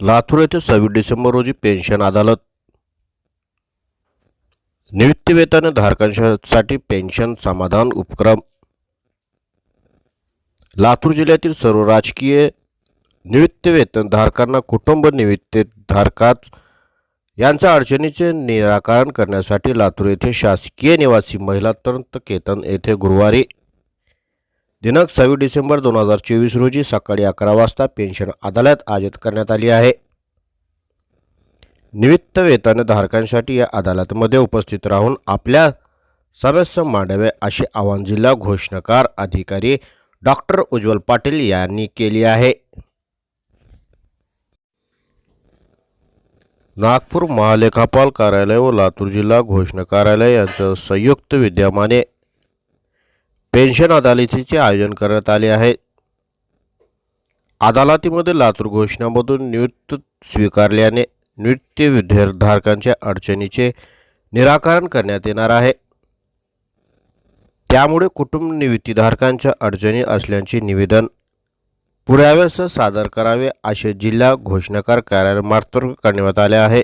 लातूर येथे सव्वीस डिसेंबर रोजी पेन्शन अदालत. निवृत्तीवेतन धारकांसाठी पेन्शन समाधान उपक्रम. लातूर जिल्ह्यातील सर्व राजकीय निवृत्तीवेतन धारकांना कुटुंब निवृत्तीधारकात यांच्या अडचणीचे निराकरण करण्यासाठी लातूर येथे शासकीय निवासी महिला तंत्र केतन येथे गुरुवारी दिनांक सव्वीस डिसेंबर दोन हजार चोवीस रोजी सकाळी अकरा वाजता पेन्शन अदालत आयोजित करण्यात आली आहे. निवृत्त वेतनधारकांसाठी या अदालतमध्ये उपस्थित राहून आपल्या समस्या मांडावे असे आवाहन जिल्हा घोषणाकार अधिकारी डॉक्टर उज्ज्वल पाटील यांनी केली आहे. नागपूर महालेखापाल कार्यालय व लातूर जिल्हा घोषणा कार्यालय यांचं संयुक्त विद्यमाने पेन्शन अदालतीचे आयोजन करण्यात आले आहे. अदालतीमध्ये लातूर घोषणामधून निवृत्त स्वीकारल्याने नृत्य विद्यार्थ्याधारकांच्या अडचणीचे निराकरण करण्यात येणार आहे. त्यामुळे कुटुंब निवृत्तीधारकांच्या अडचणी असल्याचे निवेदन पुराव्यासह सादर करावे असे जिल्हा घोषणाकार कार्यालयामार्फत करण्यात आले आहे.